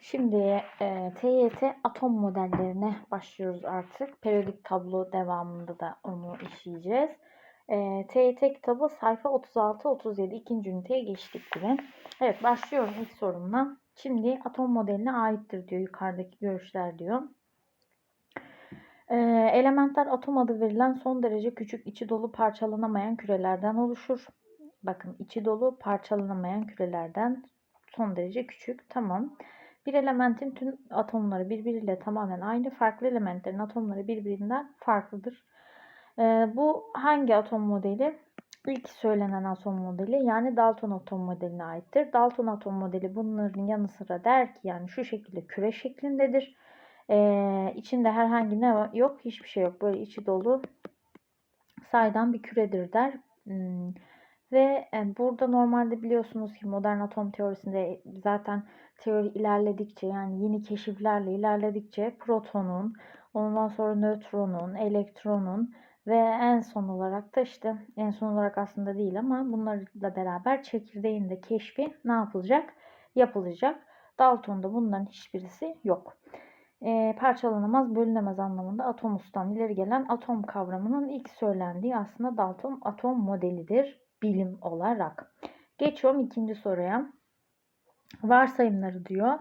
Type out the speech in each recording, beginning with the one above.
Şimdi e, TYT atom modellerine başlıyoruz artık. Periyodik tablo devamında da onu işleyeceğiz. E, TYT kitabı sayfa 36-37 ikinci üniteye geçtik gibi. Evet başlıyorum ilk sorumla. Şimdi atom modeline aittir diyor yukarıdaki görüşler diyor. E, elementler atom adı verilen son derece küçük içi dolu parçalanamayan kürelerden oluşur. Bakın içi dolu parçalanamayan kürelerden son derece küçük. Tamam. Bir elementin tüm atomları birbiriyle tamamen aynı. Farklı elementlerin atomları birbirinden farklıdır. Ee, bu hangi atom modeli? İlk söylenen atom modeli yani Dalton atom modeline aittir. Dalton atom modeli bunların yanı sıra der ki yani şu şekilde küre şeklindedir. Ee, içinde herhangi ne var? yok hiçbir şey yok. Böyle içi dolu saydam bir küredir der. Hmm. Ve burada normalde biliyorsunuz ki modern atom teorisinde zaten teori ilerledikçe yani yeni keşiflerle ilerledikçe protonun, ondan sonra nötronun, elektronun ve en son olarak da işte en son olarak aslında değil ama bunlarla beraber çekirdeğin de keşfi ne yapılacak? Yapılacak. Dalton'da bunların hiçbirisi yok. E, parçalanamaz, bölünemez anlamında atomustan ileri gelen atom kavramının ilk söylendiği aslında Dalton atom modelidir bilim olarak. Geçiyorum ikinci soruya. Varsayımları diyor.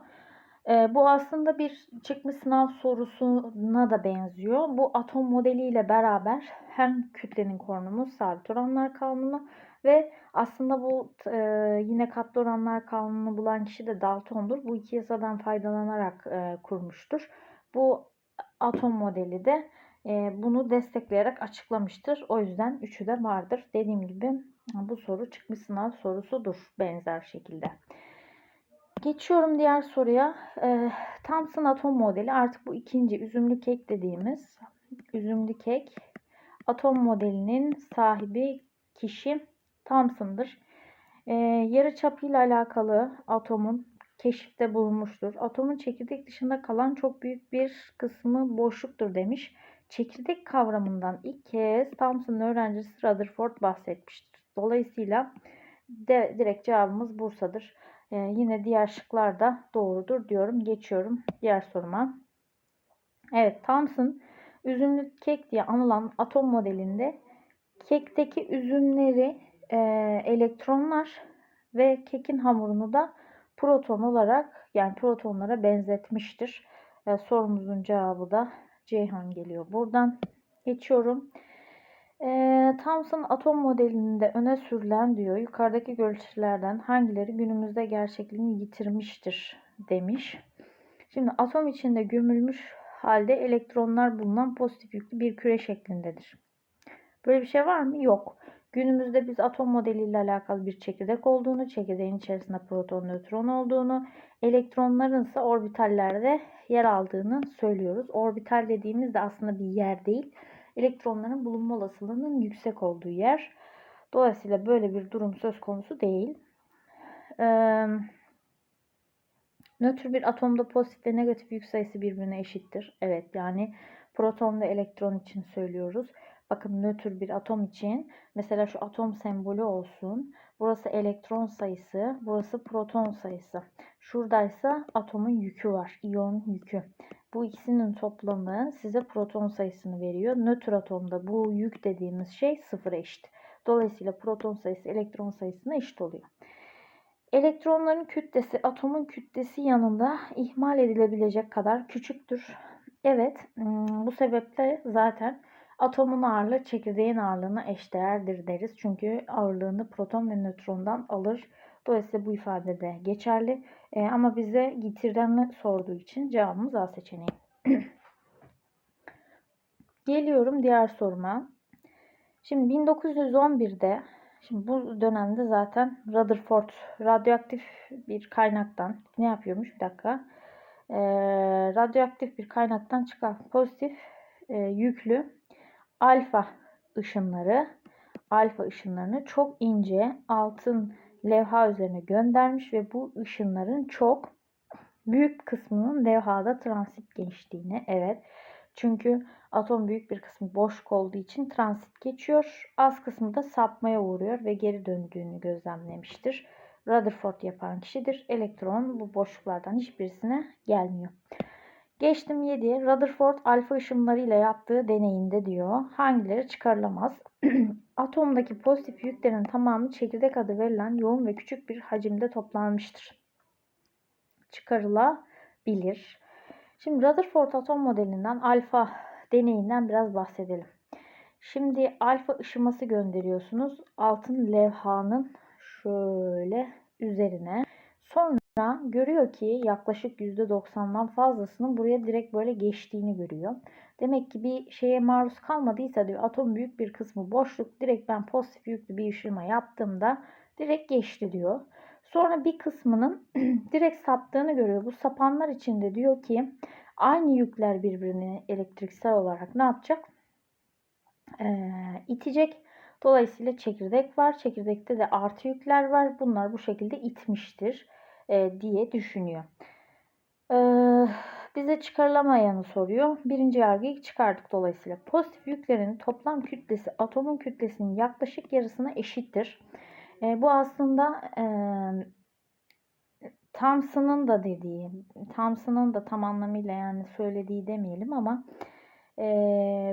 E, bu aslında bir çıkmış sınav sorusuna da benziyor. Bu atom modeliyle beraber hem kütlenin korunumu, sabit oranlar kanunu ve aslında bu e, yine katlı oranlar kanunu bulan kişi de Dalton'dur. Bu iki yasadan faydalanarak e, kurmuştur. Bu atom modeli de e, bunu destekleyerek açıklamıştır. O yüzden üçü de vardır. Dediğim gibi bu soru çıkmış sınav sorusudur benzer şekilde. Geçiyorum diğer soruya. E, Thomson atom modeli artık bu ikinci üzümlü kek dediğimiz üzümlü kek atom modelinin sahibi kişi Thomson'dır. E, yarı çapıyla alakalı atomun keşifte bulunmuştur. Atomun çekirdek dışında kalan çok büyük bir kısmı boşluktur demiş. Çekirdek kavramından ilk kez Thomson'ın öğrencisi Rutherford bahsetmiştir. Dolayısıyla de, direkt cevabımız Bursa'dır. Ee, yine diğer şıklar da doğrudur diyorum. Geçiyorum diğer soruma. Evet Thomson üzümlü kek diye anılan atom modelinde kekteki üzümleri e, elektronlar ve kekin hamurunu da proton olarak yani protonlara benzetmiştir. E, sorumuzun cevabı da Ceyhan geliyor. Buradan geçiyorum. E, Thomson atom modelinde öne sürülen diyor yukarıdaki görüşlerden hangileri günümüzde gerçekliğini yitirmiştir demiş. Şimdi atom içinde gömülmüş halde elektronlar bulunan pozitif yüklü bir küre şeklindedir. Böyle bir şey var mı? Yok. Günümüzde biz atom modeliyle alakalı bir çekirdek olduğunu, çekirdeğin içerisinde proton, nötron olduğunu, elektronların ise orbitallerde yer aldığını söylüyoruz. Orbital dediğimiz de aslında bir yer değil. Elektronların bulunma olasılığının yüksek olduğu yer. Dolayısıyla böyle bir durum söz konusu değil. Ee, nötr bir atomda pozitif ve negatif yük sayısı birbirine eşittir. Evet yani proton ve elektron için söylüyoruz. Bakın nötr bir atom için mesela şu atom sembolü olsun. Burası elektron sayısı, burası proton sayısı. Şuradaysa atomun yükü var, iyon yükü. Bu ikisinin toplamı size proton sayısını veriyor. Nötr atomda bu yük dediğimiz şey sıfır eşit. Dolayısıyla proton sayısı elektron sayısına eşit oluyor. Elektronların kütlesi atomun kütlesi yanında ihmal edilebilecek kadar küçüktür. Evet, bu sebeple zaten Atomun ağırlığı çekirdeğin ağırlığına eşdeğerdir deriz. Çünkü ağırlığını proton ve nötrondan alır. Dolayısıyla bu ifade de geçerli. E, ama bize getirden sorduğu için cevabımız A seçeneği. Geliyorum diğer soruma. Şimdi 1911'de Şimdi bu dönemde zaten Rutherford radyoaktif bir kaynaktan ne yapıyormuş bir dakika. E, radyoaktif bir kaynaktan çıkan pozitif e, yüklü alfa ışınları alfa ışınlarını çok ince altın levha üzerine göndermiş ve bu ışınların çok büyük kısmının levhada transit geçtiğini evet çünkü atom büyük bir kısmı boş olduğu için transit geçiyor. Az kısmı da sapmaya uğruyor ve geri döndüğünü gözlemlemiştir. Rutherford yapan kişidir. Elektron bu boşluklardan hiçbirisine gelmiyor. Geçtim 7. Rutherford alfa ışınlarıyla yaptığı deneyinde diyor. Hangileri çıkarılamaz? Atomdaki pozitif yüklerin tamamı çekirdek adı verilen yoğun ve küçük bir hacimde toplanmıştır. Çıkarılabilir. Şimdi Rutherford atom modelinden alfa deneyinden biraz bahsedelim. Şimdi alfa ışıması gönderiyorsunuz. Altın levhanın şöyle üzerine. Sonra görüyor ki yaklaşık %90'dan fazlasının buraya direkt böyle geçtiğini görüyor. Demek ki bir şeye maruz kalmadıysa diyor atom büyük bir kısmı boşluk. Direkt ben pozitif yüklü bir ışınma yaptığımda direkt geçti diyor. Sonra bir kısmının direkt saptığını görüyor. Bu sapanlar içinde diyor ki aynı yükler birbirini elektriksel olarak ne yapacak? Ee, itecek. Dolayısıyla çekirdek var. Çekirdekte de artı yükler var. Bunlar bu şekilde itmiştir e, diye düşünüyor. Ee, bize çıkarılamayanı soruyor. Birinci yargıyı çıkardık dolayısıyla. Pozitif yüklerin toplam kütlesi atomun kütlesinin yaklaşık yarısına eşittir. E, bu aslında e, Thomson'ın da dediği, Thomson'ın da tam anlamıyla yani söylediği demeyelim ama e,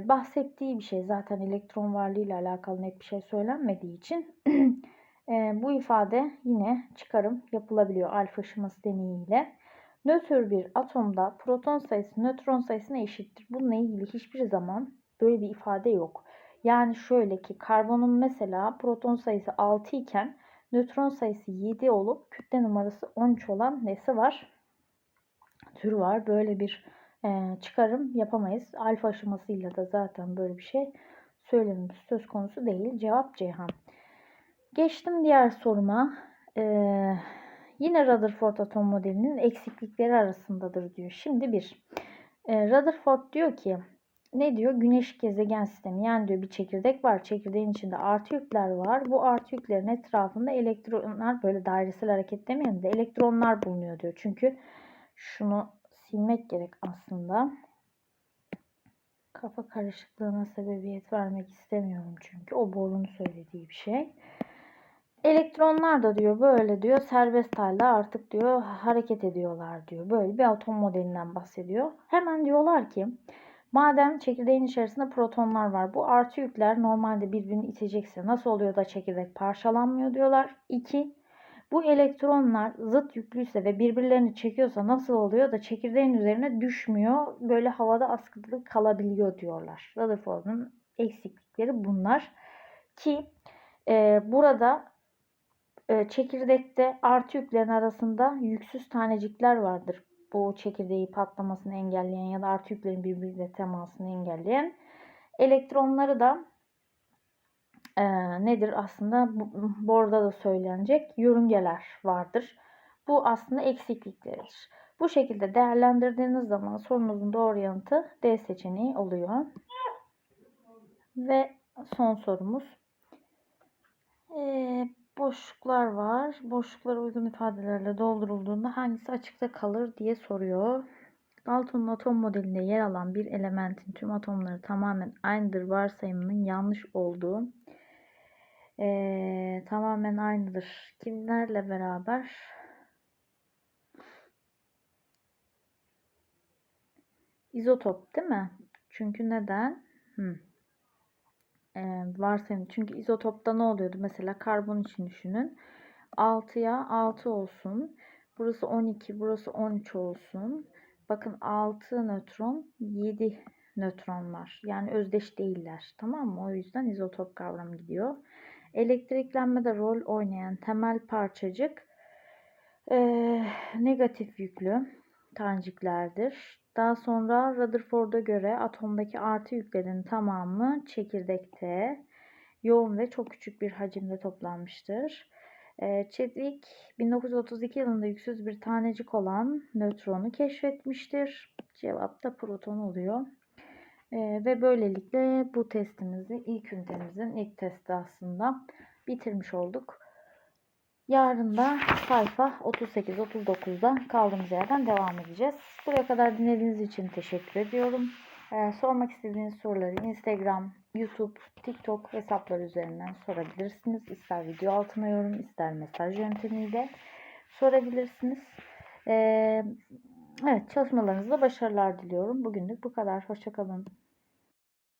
bahsettiği bir şey. Zaten elektron varlığıyla alakalı net bir şey söylenmediği için e, bu ifade yine çıkarım yapılabiliyor alfa ışıması deneyiyle. Nötr bir atomda proton sayısı nötron sayısına eşittir. Bununla ilgili hiçbir zaman böyle bir ifade yok. Yani şöyle ki karbonun mesela proton sayısı 6 iken nötron sayısı 7 olup kütle numarası 13 olan nesi var? Tür var. Böyle bir e, çıkarım yapamayız. Alfa aşamasıyla da zaten böyle bir şey söylememiz söz konusu değil. Cevap Ceyhan. Geçtim diğer soruma. Ee, yine Rutherford atom modelinin eksiklikleri arasındadır diyor. Şimdi bir. E, Rutherford diyor ki ne diyor? Güneş gezegen sistemi. Yani diyor bir çekirdek var. Çekirdeğin içinde artı yükler var. Bu artı yüklerin etrafında elektronlar böyle dairesel hareket demeyelim de elektronlar bulunuyor diyor. Çünkü şunu silmek gerek aslında. Kafa karışıklığına sebebiyet vermek istemiyorum çünkü. O borun söylediği bir şey. Elektronlar da diyor böyle diyor serbest halde artık diyor hareket ediyorlar diyor. Böyle bir atom modelinden bahsediyor. Hemen diyorlar ki madem çekirdeğin içerisinde protonlar var bu artı yükler normalde birbirini itecekse nasıl oluyor da çekirdek parçalanmıyor diyorlar. 2. Bu elektronlar zıt yüklüyse ve birbirlerini çekiyorsa nasıl oluyor da çekirdeğin üzerine düşmüyor böyle havada askılı kalabiliyor diyorlar. Rutherford'un eksiklikleri bunlar ki e, burada çekirdekte artı yüklerin arasında yüksüz tanecikler vardır. Bu çekirdeği patlamasını engelleyen ya da artı yüklerin birbiriyle temasını engelleyen. Elektronları da e, nedir aslında bu, orada da söylenecek yörüngeler vardır. Bu aslında eksiklikleridir. Bu şekilde değerlendirdiğiniz zaman sorunuzun doğru yanıtı D seçeneği oluyor. Ve son sorumuz. Ee, boşluklar var. Boşluklar uygun ifadelerle doldurulduğunda hangisi açıkta kalır diye soruyor. Dalton'un atom modelinde yer alan bir elementin tüm atomları tamamen aynıdır varsayımının yanlış olduğu ee, tamamen aynıdır. Kimlerle beraber? İzotop değil mi? Çünkü neden? Hmm e, varsayım. Çünkü izotopta ne oluyordu? Mesela karbon için düşünün. 6'ya 6 olsun. Burası 12, burası 13 olsun. Bakın 6 nötron, 7 nötron var. Yani özdeş değiller. Tamam mı? O yüzden izotop kavramı gidiyor. Elektriklenmede rol oynayan temel parçacık e, negatif yüklü taneciklerdir. Daha sonra Rutherford'a göre atomdaki artı yüklerin tamamı çekirdekte yoğun ve çok küçük bir hacimde toplanmıştır. Ee, Chadwick 1932 yılında yüksüz bir tanecik olan nötronu keşfetmiştir. Cevap da proton oluyor. Ee, ve böylelikle bu testimizi ilk ünitemizin ilk testi aslında bitirmiş olduk. Yarın da sayfa 38-39'da kaldığımız yerden devam edeceğiz. Buraya kadar dinlediğiniz için teşekkür ediyorum. Ee, sormak istediğiniz soruları Instagram YouTube, TikTok hesapları üzerinden sorabilirsiniz. İster video altına yorum, ister mesaj yöntemiyle sorabilirsiniz. Ee, evet çalışmalarınızda başarılar diliyorum. Bugünlük bu kadar. Hoşçakalın.